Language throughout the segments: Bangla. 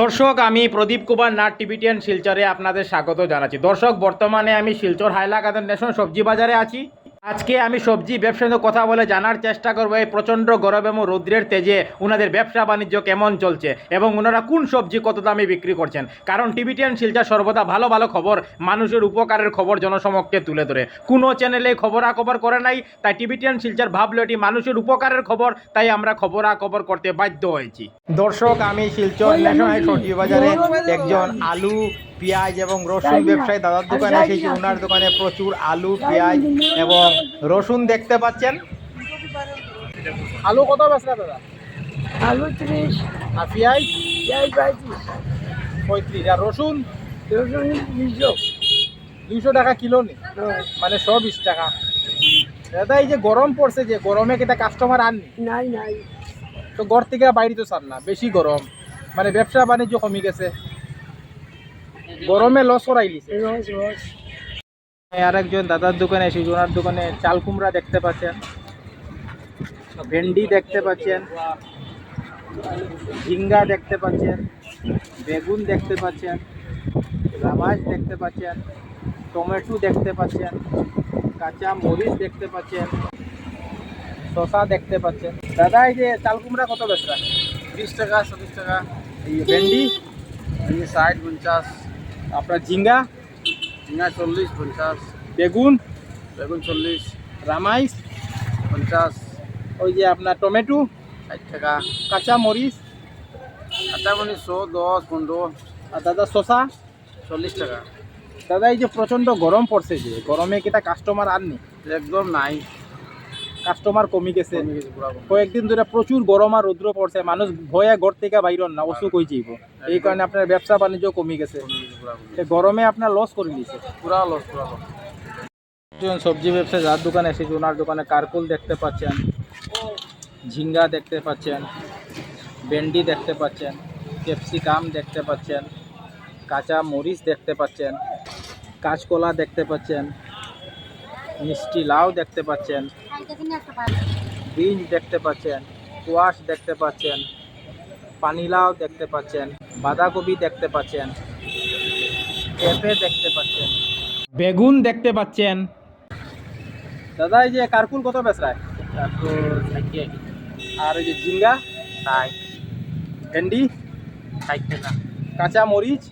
দর্শক, আমি প্রদীপ কুমার, নাট টিভিটিয়ান শিলচরে আপনাদের স্বাগত জানাচ্ছি। দর্শক, বর্তমানে আমি শিলচর হাইলাকাদের ন্যাশনাল সবজি বাজারে আছি। আজকে আমি সবজি ব্যবসার কথা বলে জানার চেষ্টা করব এই প্রচণ্ড গরম এবং রৌদ্রের তেজে ওনাদের ব্যবসা বাণিজ্য কেমন চলছে এবং ওনারা কোন সবজি কত দামে বিক্রি করছেন? কারণ টিভিটিয়ান শিলচর সর্বদা ভালো ভালো খবর, মানুষের উপকারের খবর জনসমক্ষে তুলে ধরে। কোনো চ্যানেলে খবরাখবর করে নাই, তাই টিভিটিয়ান শিলচার ভাবলো এটি মানুষের উপকারের খবর, তাই আমরা খবরাখবর করতে বাধ্য হয়েছি। দর্শক, আমি শিলচর ন্যাশনাল সবজি বাজারে একজন আলু পেঁয়াজ এবং রসুন ব্যবসায়ী দাদার দোকানে এসেছি ওনার দোকানে প্রচুর আলু পেঁয়াজ এবং রসুন দেখতে পাচ্ছেন? আলু কত বেচরা দাদা? আলু ত্রিশ। আর পেঁয়াজ? পেঁয়াজ পঁয়ত্রিশ। পঁয়ত্রিশ। আর রসুন? দুইশো। টাকা কিলো নি? মানে সব বিশ টাকা। দাদা এই যে গরম পড়ছে যে গরমে কিটা কাস্টমার আননি নাই নাই। তো ঘর থেকে বাইরে তো চান না বেশি গরম। মানে ব্যবসা বাণিজ্য কমে গেছে। গরমে লস করাইলিছে আর একজন দাদার দোকানে এসেছি ওনার দোকানে চাল কুমড়া দেখতে পাচ্ছেন। ভেন্ডি দেখতে পাচ্ছেন। ঝিঙ্গা দেখতে পাচ্ছেন। বেগুন দেখতে পাচ্ছেন। রামাজ দেখতে পাচ্ছেন। টমেটো দেখতে পাচ্ছেন। কাঁচা মরিচ দেখতে পাচ্ছেন। শশা দেখতে পাচ্ছেন। দাদা এই যে চাল কুমড়া কত বেচরা বিশ টাকা চল্লিশ টাকা। এই ভেন্ডি। ষাট পঞ্চাশ। আপনার ঝিঙ্গা? ঝিঙা চল্লিশ পঞ্চাশ। বেগুন? বেগুন চল্লিশ। রামাইস পঞ্চাশ। ওই যে আপনার টমেটো? ষাট টাকা। কাঁচা মরিচ কাঁচামরিচ শো দশ পনেরো। আর দাদা শশা চল্লিশ টাকা। দাদা এই যে প্রচণ্ড গরম পড়ছে যে গরমে কিটা কাস্টমার আননি একদম নাই। কাস্টমার কমে গেছে। কয়েকদিন ধরে প্রচুর গরম আর রৌদ্র পড়ছে মানুষ ভয়ে ঘর থেকে বাইরন না অসুখ হয়ে যাইব। এই কারণে আপনার ব্যবসা বাণিজ্য কমে গেছে। গরমে আপনার লস করে দিয়েছে। পুরা লস পুরা লস একজন সবজি ব্যবসায়ী যার দোকানে এসেছে ওনার দোকানে কারকুল দেখতে পাচ্ছেন ঝিঙ্গা দেখতে পাচ্ছেন ভেন্ডি দেখতে পাচ্ছেন ক্যাপসিকাম দেখতে পাচ্ছেন কাঁচা মরিচ দেখতে পাচ্ছেন কাঁচকলা দেখতে পাচ্ছেন মিষ্টি লাউ দেখতে পাচ্ছেন বিনস দেখতে পাচ্ছেন কোয়াশ দেখতে পাচ্ছেন পানিলাও দেখতে পাচ্ছেন বাঁধাকপি দেখতে পাচ্ছেন পেঁপে দেখতে পাচ্ছেন। বেগুন দেখতে পাচ্ছেন। দাদা এই যে কারকুল কত বেচরায়? আর এই যে ঝিঙ্গা? ষাট ভেন্ডি? ষাট টাকা। কাঁচা মরিচ?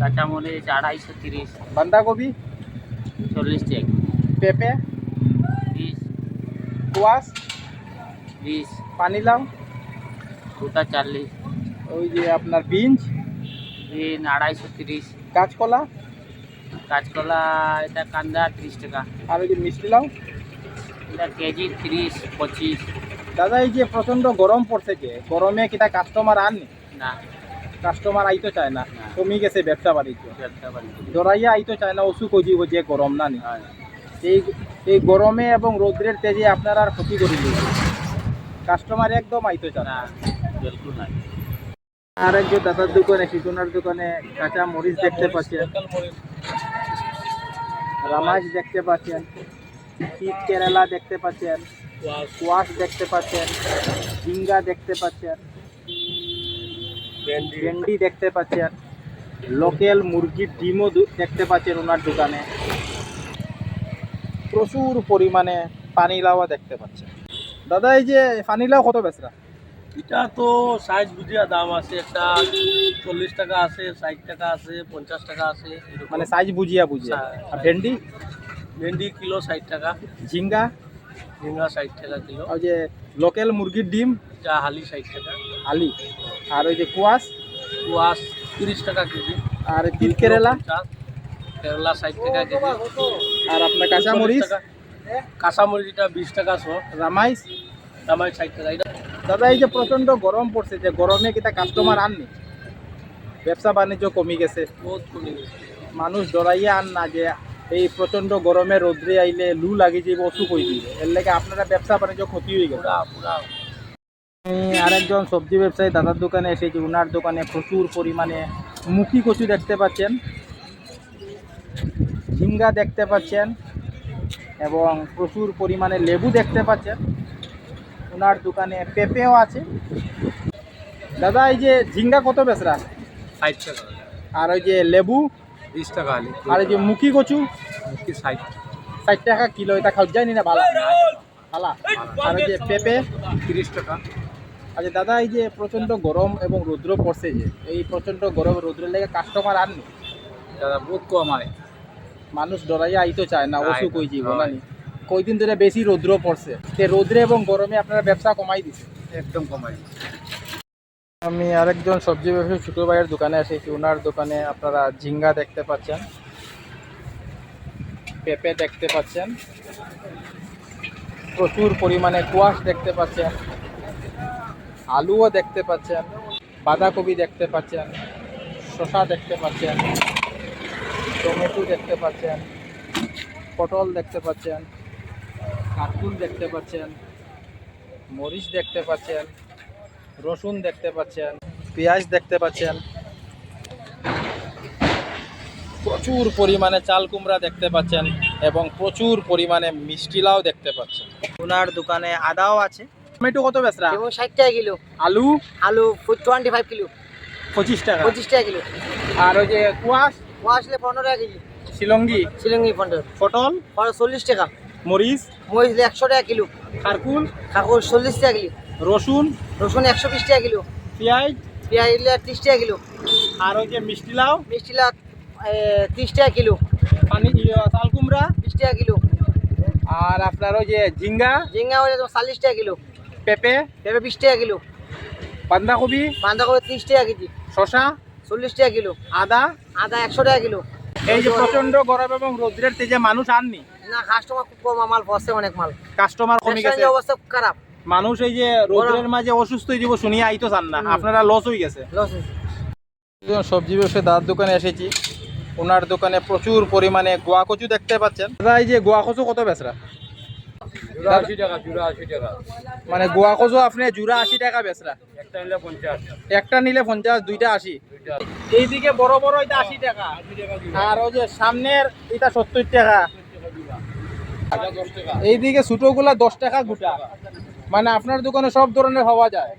কাঁচামরিচ আড়াইশো তিরিশ। বাঁধাকপি? চল্লিশ টাকা। পেঁপে? কোয়াশ বিশ। পানিলাউ দুটা চাল্লিশ। ওই যে আপনার বিনস বিন আড়াইশো তিরিশ। কাঁচকলা। কাঁচকলা এটা কান্দা ত্রিশ টাকা। আর ওই যে মিষ্টি লাউ এটা কেজি তিরিশ পঁচিশ। দাদা এই যে প্রচণ্ড গরম পড়ছে যে গরমে কিটা কাস্টমার আননি? না। কাস্টমার আইতো চায় না। কমে গেছে ব্যবসা বাণিজ্য। ব্যবসা বাণিজ্য। জড়াইয়া আইতো চায় না অসুখ যাইব যে গরম না নি। এই এই গরমে এবং রৌদ্রের তেজে আপনার আর ক্ষতি করে কাস্টমার একদম আইতো চায় না। বিলকুল নাই। আর একজন দাদার দোকানে শিশুনার দোকানে কাঁচা মরিচ দেখতে পাচ্ছেন। রামাজ দেখতে পাচ্ছেন। শীত কেরালা দেখতে পাচ্ছেন। কোয়াশ দেখতে পাচ্ছেন। ঝিঙ্গা দেখতে পাচ্ছেন। ভেন্ডি। দেখতে পাচ্ছেন। লোকাল মুরগির ডিমও দেখতে পাচ্ছেন ওনার দোকানে। প্রচুর পরিমাণে পানিলাও দেখতে পাচ্ছেন দাদা এই যে পানি পানিলাও কত বেচরা? এটা তো সাইজ বুঝিয়া দাম আছে একটা চল্লিশ টাকা আছে ষাট টাকা আছে পঞ্চাশ টাকা আছে মানে সাইজ বুঝিয়া বুঝিয়া। আর ভেন্ডি? ভেন্ডি কিলো ষাট টাকা। ঝিঙ্গা? ঝিঙ্গা ষাট টাকা কিলো। ওই যে লোকাল মুরগির ডিম? এটা হালি ষাট টাকা। হালি। আর ওই যে কুয়াশ? কুয়াশ তিরিশ টাকা কেজি। আর তিল কেরালা। কেরালা ষাট টাকা কেজি। আর আপনার কাঁচা মরিচ টাকা। কাঁচা মরিচটা বিশ টাকা শো রামাইস ষাট টাকা। এটা দাদা এই যে প্রচণ্ড গরম পড়ছে যে গরমে কাস্টমার আননি? ব্যবসা বাণিজ্য কমে গেছে। বহুত কমে গেছে। মানুষ ডরাইয়া আন না যে এই প্রচণ্ড গরমে রোদ্রে আইলে লু লাগি যাইব অসুখ হয়ে যাবে এর লেগে আপনারা ব্যবসা বাণিজ্য ক্ষতি হয়ে গেছে। আমি আরেকজন সবজি ব্যবসায়ী দাদার দোকানে এসেছি ওনার দোকানে প্রচুর পরিমাণে মুখি কচু দেখতে পাচ্ছেন। ঝিঙ্গা দেখতে পাচ্ছেন এবং প্রচুর পরিমাণে লেবু দেখতে পাচ্ছেন। ওনার দোকানে পেঁপেও আছে। দাদা এই যে ঝিঙ্গা কত বেচরা? ষাট টাকা। আর ওই যে লেবু? বিশ টাকা আর এই যে মুখি কচু? ষাট। ষাট টাকা কিলো এটা খাওয়া যায় নি ভালো। ভালা। আর ওই যে পেঁপে? তিরিশ টাকা। আচ্ছা দাদা এই যে প্রচণ্ড গরম এবং রৌদ্র পড়ছে যে এই প্রচণ্ড গরম রৌদ্রের লেগে কাস্টমার আননি দাদা বহুত কম আয় মানুষ ডরাইয়া আইতো চায় না আয় ওষু না, কই জীব হয়। কয়দিন ধরে বেশি রৌদ্র পড়ছে। তে রৌদ্রে এবং গরমে আপনারা ব্যবসা কমাই দিছে। একদম কমাই আমি আরেকজন সবজি ব্যবসায়ী ছোট ভাইয়ের দোকানে এসেছি ওনার দোকানে আপনারা ঝিঙ্গা দেখতে পাচ্ছেন। পেঁপে দেখতে পাচ্ছেন। প্রচুর পরিমাণে কুয়াশ দেখতে পাচ্ছেন। আলুও দেখতে পাচ্ছেন। বাঁধাকপি দেখতে পাচ্ছেন। শসা দেখতে পাচ্ছেন। টমেটো দেখতে পাচ্ছেন পটল দেখতে পাচ্ছেন কাকুল দেখতে পাচ্ছেন মরিচ দেখতে পাচ্ছেন রসুন দেখতে পাচ্ছেন পেঁয়াজ দেখতে পাচ্ছেন। প্রচুর পরিমাণে চাল কুমড়া দেখতে পাচ্ছেন এবং প্রচুর পরিমাণে মিষ্টি লাউ দেখতে পাচ্ছেন। ওনার দোকানে আদাও আছে। টমেটো কত বেচরা? এবং ষাট টাকা কিলো। আলু? আলু টোয়েন্টি ফাইভ কিলো। পঁচিশ টাকা। পঁচিশ টাকা কিলো। আর ওই যে কুয়াশ? ও আসলে পনেরো টাকা কেজি। শিলঙ্গি শিলিঙ্গি পনেরো। পটল? চল্লিশ টাকা। মরিচ? মরিচ একশো টাকা কিলো। খারকুল? কাকুর চল্লিশ টাকা কিলো। রসুন? রসুন একশো বিশ টাকা কিলো। পেঁয়াজ? পেঁয়াজ ত্রিশ টাকা কিলো। আর ওই যে মিষ্টি লাউ? মিষ্টি লাউ ত্রিশ টাকা কিলো। পানি ইয়ে, চাল কুমড়া? বিশ টাকা কিলো। আর আপনার ওই যে ঝিঙ্গা? ঝিঙ্গা তোমার চল্লিশ টাকা কিলো। পেঁপে? পেঁপে বিশ টাকা কিলো। বাঁধাকপি? বাঁধাকপি ত্রিশ টাকা কেজি। শশা চল্লিশ টাকা কিলো। আদা? আদা একশো টাকা কিলো। এই যে প্রচণ্ড গরম এবং রৌদ্রের তেজে মানুষ আননি না কাস্টমার খুব কম মাল ফসে অনেক মাল। কাস্টমার কমে গেছে। অবস্থা খুব খারাপ। মানুষ এই যে রৌদ্রের মাঝে অসুস্থ হয়ে যাব শুনিয়ে আইতো চান না। আপনারা লস হয়ে গেছে। লস একজন সবজি ব্যবসায়ী দাদার দোকানে এসেছি। ওনার দোকানে প্রচুর পরিমাণে গোয়া কচু দেখতে পাচ্ছেন। দাদা এই যে গোয়া কচু কত বেচরা? মানে গোয়া কচু আপনি জুড়া আশি টাকা বেচরা একটা নিলে পঞ্চাশ। দুইটা আশি। এইদিকে বড় বড় এটা আশি টাকা। আর ওই যে সামনের এটা সত্তর টাকা। এইদিকে ছোটগুলা দশ টাকা গোটা। মানে আপনার দোকানে সব ধরনের পাওয়া যায়।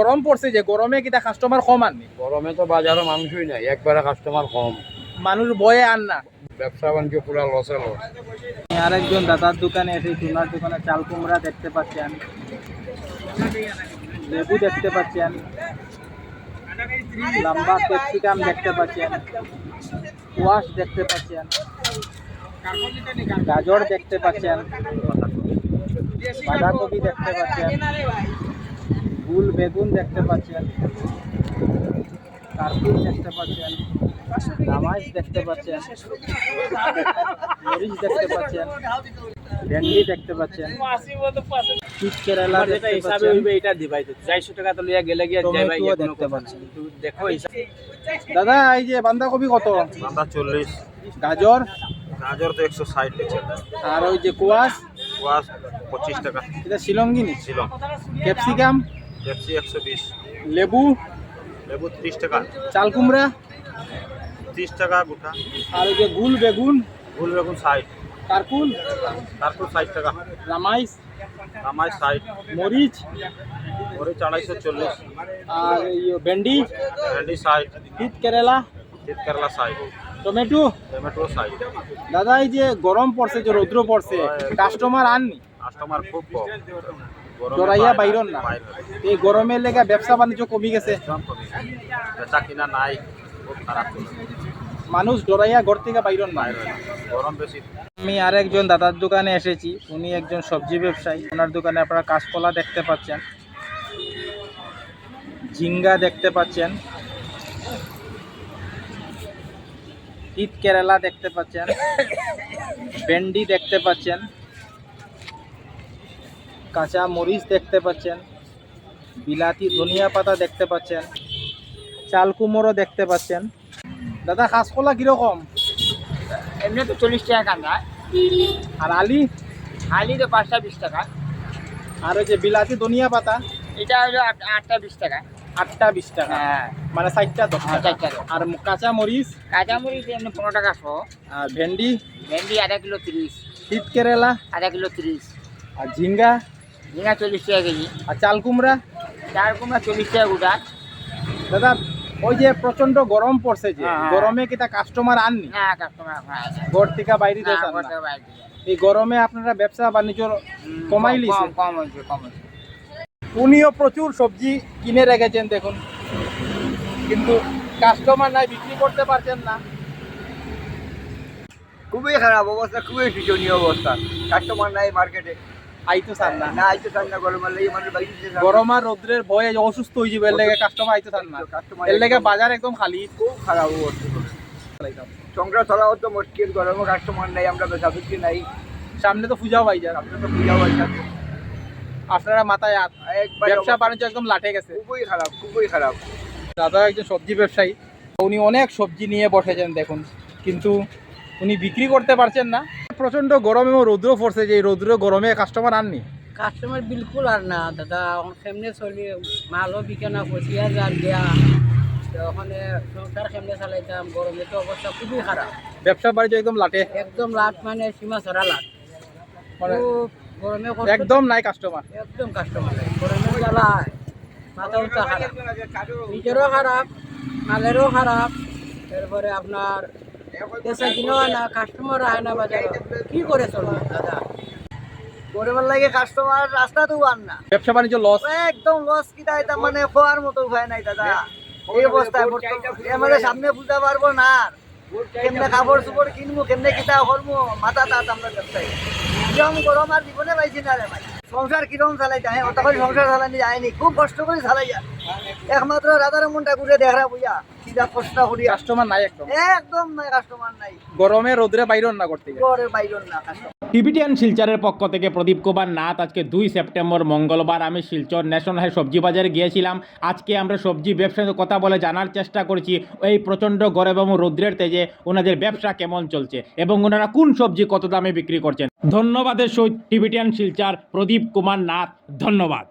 গরম পড়ছে যে গরমে কিটা কাস্টমার কম আননি গরমে তো বাজারে মাংসই নাই একবারে কাস্টমার কম। মানুষ বয়ে আন না। ব্যবসা বাণিজ্য পুরা লসে লস আরেকজন দাদার দোকানে এসেছি ওনার দোকানে চাল কুমড়া দেখতে পাচ্ছেন লেবু দেখতে পাচ্ছেন লম্বা ক্যাপসিকাম দেখতে পাচ্ছেন কোয়াশ দেখতে পাচ্ছেন গাজর দেখতে পাচ্ছেন বাঁধাকপি দেখতে পাচ্ছেন ফুল বেগুন দেখতে পাচ্ছেন কার্পুল দেখতে পাচ্ছেন নামাজ দেখতে পাচ্ছেন। মরিচ দেখতে পাচ্ছেন। ভেন্ডি দেখতে পাচ্ছেন। শীত কেরালা পাচ্ছেন। এটা দিবাই চারশো টাকা তো লিয়া গেলে গিয়ে টমেটো দেখতে পাচ্ছেন। দেখো দাদা এই যে বাঁধাকপি কত? আমরা চল্লিশ। গাজর? গাজর তো একশো ষাট আর ওই যে কোয়াশ? কোয়াশ পঁচিশ টাকা। এটা শিলঙ্গি নি? ছিল ক্যাপসিকাম? একশো বিশ। লেবু? লেবু ত্রিশ টাকা। চাল কুমড়া? ত্রিশ টাকা গোটা। আর ওই যে গুল বেগুন ফুল বেগুন ষাট। কারকুল তারপর ষাট টাকা। রামাইস কামাই ষাট। মরিচ মরিচ আড়াইশো চল্লিশ। আর ভেন্ডি ভেন্ডি ষাট। শীত কেরালা শীত কেরালা ষাট। টমেটো। টমেটো ষাট। দাদা এই যে গরম পড়ছে যে রৌদ্র পড়ছে কাস্টমার আননি? কাস্টমার খুব কম। জড়াইয়া বাইরন না? এই গরমের লেগে ব্যবসা বাণিজ্য কমে গেছে। বেচা কিনা নাই খুব খারাপ। মানুষ ডরাইয়া ঘর থেকে বাইরন না বাইরে না। গরম বেশি। আমি আরেকজন দাদার দোকানে এসেছি উনি একজন সবজি ব্যবসায়ী। ওনার দোকানে আপনারা কাঁচকলা দেখতে পাচ্ছেন ঝিঙ্গা দেখতে পাচ্ছেন ঈদ কেরালা দেখতে পাচ্ছেন ভেন্ডি দেখতে পাচ্ছেন কাঁচা মরিচ দেখতে পাচ্ছেন বিলাতি ধনিয়া পাতা দেখতে পাচ্ছেন চাল কুমড়ো দেখতে পাচ্ছেন। দাদা কাঁচকলা কীরকম? এমনি তো চল্লিশ টাকা কান্দা আর আলি? খালি তো পাঁচটা বিশ টাকা। আর ওই যে বিলাতি ধনিয়া পাতা? এটা হলো আট- আটটা বিশ টাকা। আটটা বিশ টাকা। হ্যাঁ। মানে চারটা দশ হ্যাঁ, টাকা। আর কাঁচা মরিচ কাঁচামরিচ এমনি পনেরো টাকা শো। আর ভেন্ডি? ভেন্ডি আধা কিলো তিরিশ। শীত কেরালা? আধা কিলো তিরিশ। আর ঝিঙ্গা? ঝিঙা চল্লিশ টাকা কেজি। আর চাল কুমড়া? চার কুমড়া চল্লিশ টাকা গোটা দাদা ওই যে প্রচণ্ড গরম পড়ছে যে গরমে কি তা কাস্টমার আননি? আছে। ঘর থেকে বাইরে না, ঘর থেকে বাইরে এই গরমে আপনারা ব্যবসা বাণিজ্য কমাই লিছে কম- কম হয়েছে কম হয়েছে। উনিও প্রচুর সবজি কিনে রেখেছেন দেখুন। কিন্তু কাস্টমার নাই বিক্রি করতে পারছেন না। খুবই খারাপ অবস্থা খুবই শোচনীয় অবস্থা। কাস্টমার নাই মার্কেটে আইতো চান না না আইতে চান না গরমের লাগে মানুষ বাইরে যেতে চান না। গরম আর রৌদ্রের ভয়ে অসুস্থ হয়ে যাবে এর লেগে কাস্টমার আইতো চান না কাস্টমার এর লেগে বাজার একদম খালি। খুব খারাপ অবস্থা। মুশকিল গরমে কাস্টমার নাই আমরা বেচা বিক্রি নাই। সামনে তো পূজাও পাই যায় তো পূজা বাচ্চা আপনারা মাথায় হাত। ব্যবসা বাণিজ্য একদম লাটে গেছে। খুবই খারাপ খুবই খারাপ। দাদা একজন সবজি ব্যবসায়ী উনি অনেক সবজি নিয়ে বসেছেন দেখুন। কিন্তু উনি বিক্রি করতে পারছেন না। প্রচণ্ড গরম এবং রৌদ্র পড়ছে যে রৌদ্র গরমে কাস্টমার আননি। কাস্টমার বিলকুল আর না দাদা কেমনে চলি মালও বিকে না পঁচিশ হাজার দেয়া ওখানে সংসার কেমনে চালাইতাম গরমে তো অবস্থা খুবই খারাপ। ব্যবসা বাণিজ্য একদম লাটে। একদম লাট মানে সীমা ছড়া লাট। মানে গরমে একদম নাই কাস্টমার একদম কাস্টমার গরমে জ্বালায় মাথা উল্টা খারাপ। নিজেরও খারাপ মালেরও খারাপ এরপরে আপনার পেশা কিনেও আয় না কাস্টমার আয় না বাজারে কি করে চলবে দাদা? গরমের লাগে কাস্টমার রাস্তা তো আন না। ব্যবসা বাণিজ্য লস একদম লস কিটা এটা মানে খোয়ার মতো উপায় নাই দাদা। এই অবস্থায় আমাদের সামনে বুঝতে পারব না আর। কেমনে কাপড় চোপড় কিনবো কেমনে কিতা করব মাথা তাত আমরা ব্যবসায়ী। কিরম গরম আর জীবনে পাইছি না রে ভাই। সংসার কিরম হ্যাঁ ওটা করে সংসার চালানি যায়নি খুব কষ্ট করে চালাই যায় একমাত্র রাধার মনটা ঘুরে দেখা বুঝা কিটা কষ্ট করি। কাস্টমার নাই একদম। একদম নাই কাস্টমার নাই। গরমে রোদ্রে বাইরে না করতে গেলে। ঘরের বাইরের না টিবিটিয়ান শিলচরের পক্ষ থেকে প্রদীপ কুমার নাথ আজকে দুই সেপ্টেম্বর মঙ্গলবার আমি শিলচর ন্যাশনাল হাই সবজি বাজারে গিয়েছিলাম। আজকে আমরা সবজি ব্যবসার কথা বলে জানার চেষ্টা করেছি এই প্রচণ্ড গরম এবং রৌদ্রের তেজে ওনাদের ব্যবসা কেমন চলছে এবং ওনারা কোন সবজি কত দামে বিক্রি করছেন। ধন্যবাদের সহিত টিবিটিয়ান শিলচর প্রদীপ কুমার নাথ ধন্যবাদ।